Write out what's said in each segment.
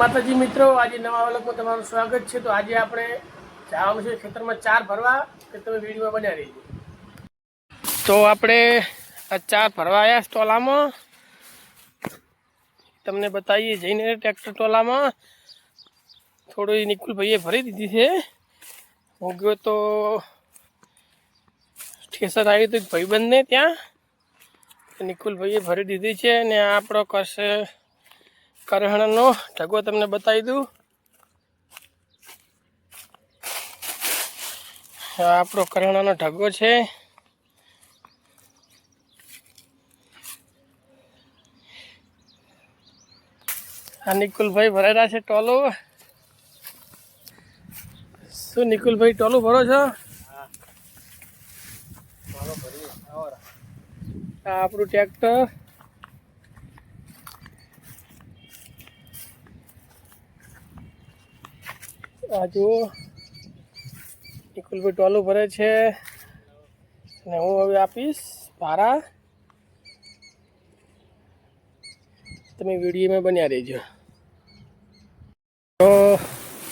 માતાજી મિત્રો, આજે નવા વલકમાં તમારું સ્વાગત છે. તો આજે આપણે જવાનું છે ખેતરમાં ચાર ભરવા. કે તમે વિડીયોમાં બન્યા રહીજો. તો આપણે આ ચાર ભરવા આવ્યા ટોલામાં. તમને બતાવીએ જઈને ટ્રેક્ટર ટોલામાં. થોડી નિકુલભાઈએ ભરી દીધી છે. હું ગયો તો ઠેસર આવી હતી ભાઈબંધને ત્યાં. નિકુલભાઈએ ભરી દીધી છે ને આપણો કરશે કરહણનો ઢગો તમને બતાવી દઉં. આપણો કરણાનો ઢગો છે. આ નિકુલભાઈ ભરેલા છે ટોલો. શું નિકુલભાઈ, ટોલું ભરો છો? આપણું ટ્રેક્ટર. આ જુઓ નિકુલભાઈ ટોલું ભરે છે અને હું હવે આપીશ ભાડા તમે વિડીયોમાં બન્યા રહેજો. તો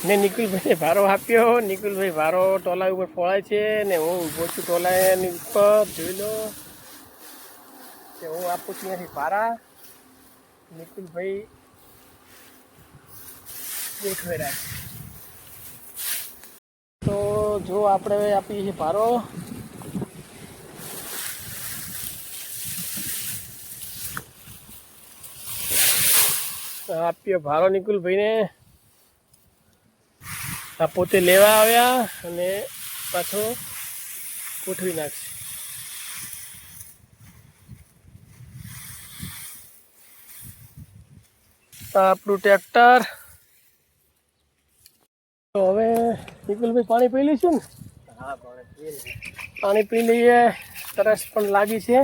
મેં નિકુલભાઈને ભારો આપ્યો. નિકુલભાઈ ભારો ટોલા ઉપર ફોળાય છે ને હું ઊભો છું ટોલાની ઉપર. જોઈ લો. કે હું આપું છું અહીંયાથી ભારા. નિકુલભાઈ ગોઠવે રાખે તો જો આપણે આપીએ છીએ ભારો આપ્યો ભારો નિકુલભાઈને. આ પોતે લેવા આવ્યા અને પાછો ગોઠવી નાખશે. આપણું ટ્રેક્ટર. તો હવે નિકુલભાઈ પાણી પી લઈશું ને પાણી પી લઈએ તરસ પણ લાગી છે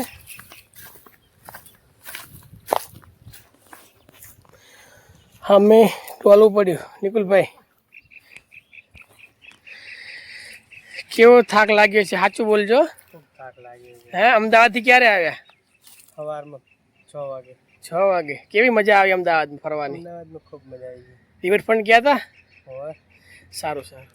અમે ટોલવું પડ્યું નિકુલભાઈ કેવો થાક લાગ્યો છે સાચું બોલજો થાક લાગે છે હે અમદાવાદથી ક્યારે આવ્યા સવારમાં છ વાગે છ વાગે કેવી મજા આવી અમદાવાદ ફરવાની અમદાવાદમાં ખૂબ મજા આવી રિવરફ્રન્ટ ગયા હતા ગઈ હોય સારું સર.